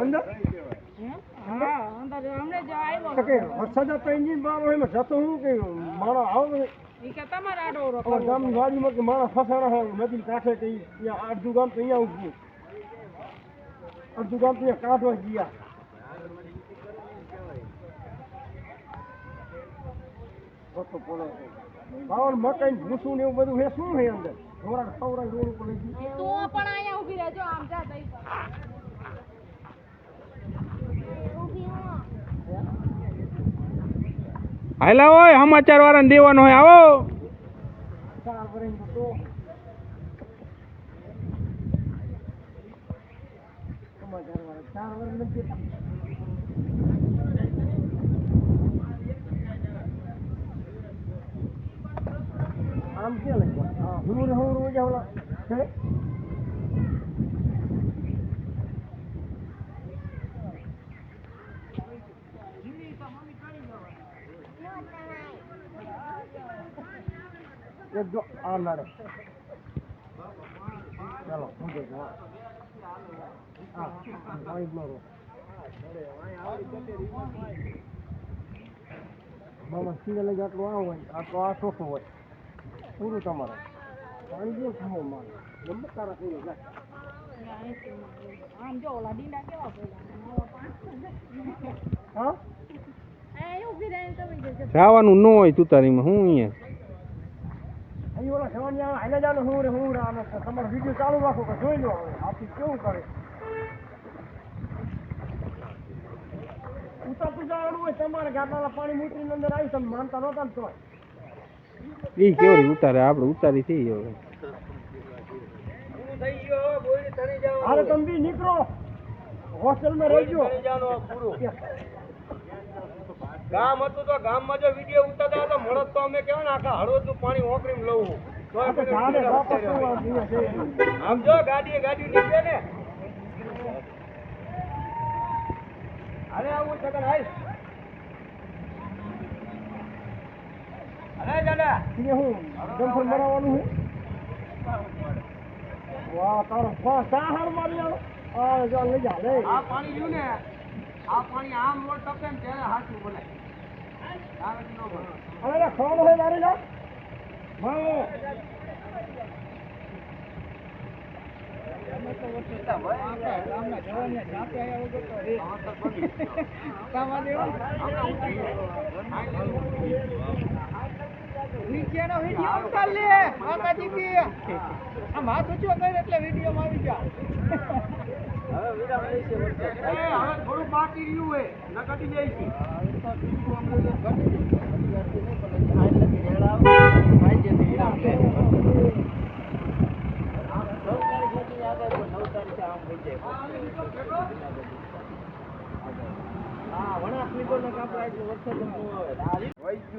અંદર? વરસાદ હોય જતો હું કે માણસ આવો તમારે કરવો. ગામની કે માણસ ફસાણા હોય. નદી કાંઠે કે અડધું ગામ તો અહીંયા ઉભું અડધું ગામ તો અહીંયા કાઢવા ગયા. બાવન મકાઈ ભૂસું ને એવું બધું હે શું હે અંદર? ઢોરા ખવરા રોડ ઉપર લઈ પણ અહીંયા ઊભી રહેજો આમ જા તઈ હાલા હોય સમાચાર વાળાને દેવાનો હોય આવો. આમ કે લખ્યું? હા, હુંરું ને હુંરું જે ઓલા છે? એક જો આ લડે. ચાલો હું જ મામા સિંગલ જ આટલું આ હોય આટલો આ ચોખ્ખું હોય. પૂરું તમારે. પાણી જો ખાવો મારે. ગમે તારા થઈ આમ જો ઓલા ડીંડા કેવા પડ્યા હા? જવાનું ન હોય તું તારીમાં. હું અહીંયા? અહીં ઓલા જવાની હાલે જાને હું રે હું રે આનો તમારો વીડિયો ચાલુ રાખો કે જોઈ લો હવે આપી કેવું કરે? ઉતારતું જવાનું હોય તમારે ગામડાના પાણી મૂકીને અંદર આવી તમે માનતા નહોતા ને તોય. એ કેવડી ઉતારે? આપણે ઉતારી થઈ ગયો અરે તમે બી નીકળો. હોસ્ટેલમાં રહેજો. ગામ હતું તો ગામમાં જો વીડિયો ઉતરતા તો મળત તો અમે કેવા ને આખા હળવદનું પાણી ઓકરીમાં છે? આમ જો ગાડી ગાડી નીકળે ને. અરે આવું છગન હાલ. અરે દાદા હું? વાહ તારો મારી આ જો લઈ જા લે આ પાણી ને. આ પાણી આમ રોડ ટપકે ને ત્યારે હાથું બોલે આ નથી નો બોલે. અરે રે ખવાનું હોય મારી જા માવો. નીચેનો વીડિયો ઉતાર લે માતાજી કી આમ હાથ ઊંચો કરે એટલે વીડિયો માં આવી જા હવે બાકી રહ્યું હોય ન કટી જાય છે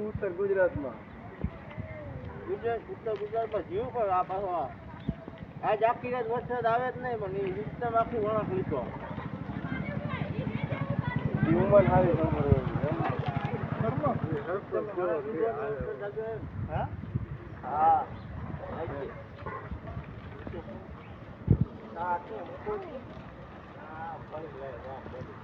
ઉત્તર ગુજરાતમાં. ગુજરાત ઉત્તર ગુજરાતમાં જીવ પણ આ પાછો આ. આજ આખી રાત વરસાદ આવે જ નહીં પણ એ સિસ્ટમ આખી વણાક લીધો. હ્યુમન હારી હા હા આપણે શેરીમાં હાલે છે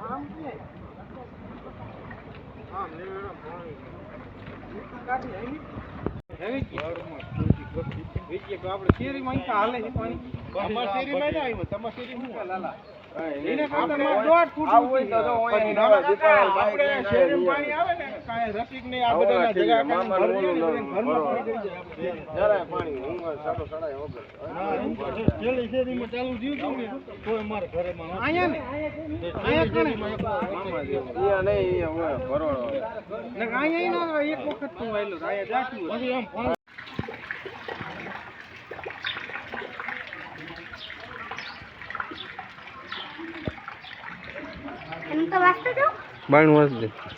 પાણી આવ્યું તમારી શેરી માં હાલે છે. પાણી આવે ને કાંઈ રસિક ને આ આવો બધાના એક વખત જેવું. અહીંયા નહીં અહીંયા હોય ભરોડો ને અહીંયા ય ના એક વખત તું આવેલો અહીંયા જાતું હોય. પછી આમ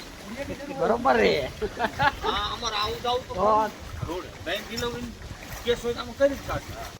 બરોબર રે. હા અમારે આવું જાવું તો રોડ બેંક કેસ હોય તો આમાં કરી જ કાઢે